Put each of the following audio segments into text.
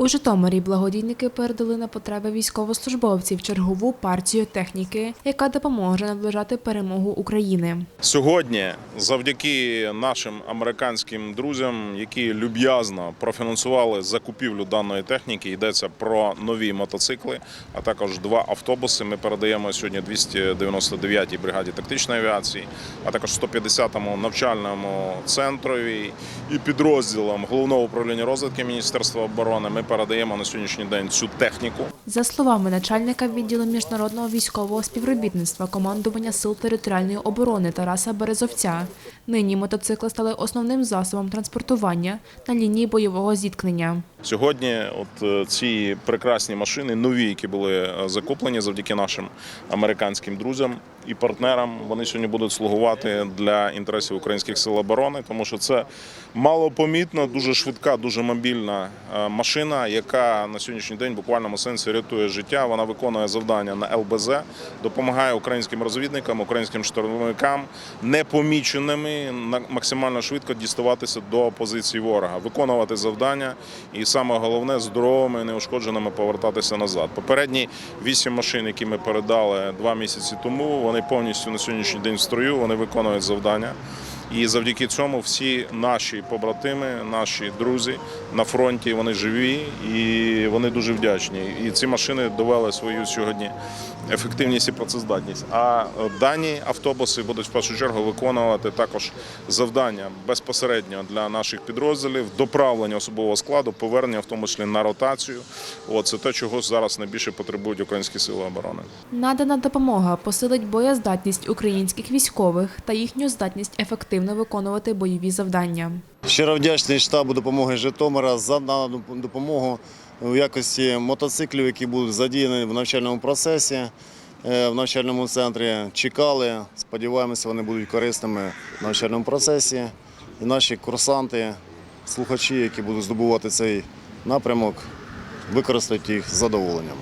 У Житомирі благодійники передали на потреби військовослужбовців чергову партію техніки, яка допоможе наближати перемогу України. Сьогодні, завдяки нашим американським друзям, які люб'язно профінансували закупівлю даної техніки, йдеться про нові мотоцикли, а також два автобуси. Ми передаємо сьогодні 299-й бригаді тактичної авіації, а також 150-му навчальному центрові і підрозділам головного управління розвідки Міністерства оборони. Ми передаємо на сьогоднішній день цю техніку. За словами начальника відділу міжнародного військового співробітництва командування сил територіальної оборони Тараса Березовця, нині мотоцикли стали основним засобом транспортування на лінії бойового зіткнення. Сьогодні, от е, ці прекрасні машини, нові, які були е, закуплені завдяки нашим американським друзям і партнерам, вони сьогодні будуть слугувати для інтересів українських сил оборони, тому що це малопомітна, дуже швидка, дуже мобільна е, машина, яка на сьогоднішній день в буквальному сенсі рятує життя. Вона виконує завдання на ЛБЗ, допомагає українським розвідникам, українським штурмовикам непоміченими максимально швидко діставатися до позиції ворога, виконувати завдання і саме головне здоровими, неушкодженими повертатися назад. Попередні вісім машин, які ми передали два місяці тому, вони повністю на сьогоднішній день в строю, вони виконують завдання. І завдяки цьому всі наші побратими, наші друзі на фронті вони живі і вони дуже вдячні. І ці машини довели свою сьогодні ефективність і працездатність. А дані автобуси будуть в першу чергу виконувати також завдання безпосередньо для наших підрозділів, доправлення особового складу, повернення в тому числі на ротацію. От це те, чого зараз найбільше потребують українські сили оборони. Надана допомога посилить боєздатність українських військових та їхню здатність ефективно виконувати бойові завдання. Щиро вдячний штабу допомоги Житомира за надану допомогу у якості мотоциклів, які будуть задіяні в навчальному процесі е, в навчальному центрі. Чекали, сподіваємося, вони будуть корисними в навчальному процесі. І наші курсанти, слухачі, які будуть здобувати цей напрямок, використають їх з задоволенням.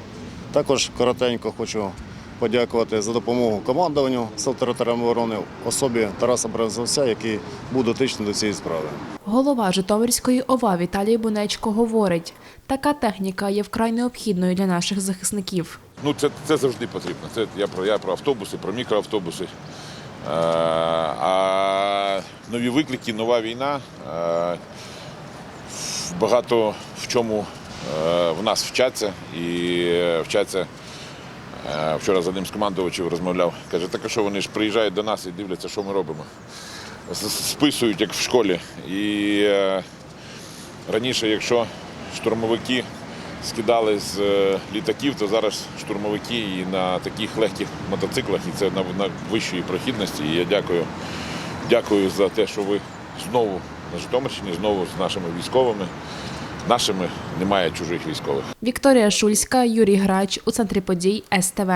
Також коротенько хочу подякувати за допомогу командуванню Сил територіальної оборони, особі Тараса Березовця, який був дотичний до цієї справи. Голова Житомирської ОВА Віталій Бунечко говорить, така техніка є вкрай необхідною для наших захисників. Ну, це, це завжди потрібно. Це я про я про автобуси, про мікроавтобуси. Е, а нові виклики, нова війна. Е, багато в чому е, в нас вчаться і вчаться. Е, Вчора з одним з командувачів розмовляв. Каже, так що вони ж приїжджають до нас і дивляться, що ми робимо. Списують, як в школі. І е, раніше, якщо штурмовики скидали з е, літаків, то зараз штурмовики і на таких легких мотоциклах, і це на, на вищої прохідності. І я дякую, дякую за те, що ви знову на Житомирщині, знову з нашими військовими. Нашими немає чужих військових. Вікторія Шульська, Юрій Грач у центрі подій СТВ.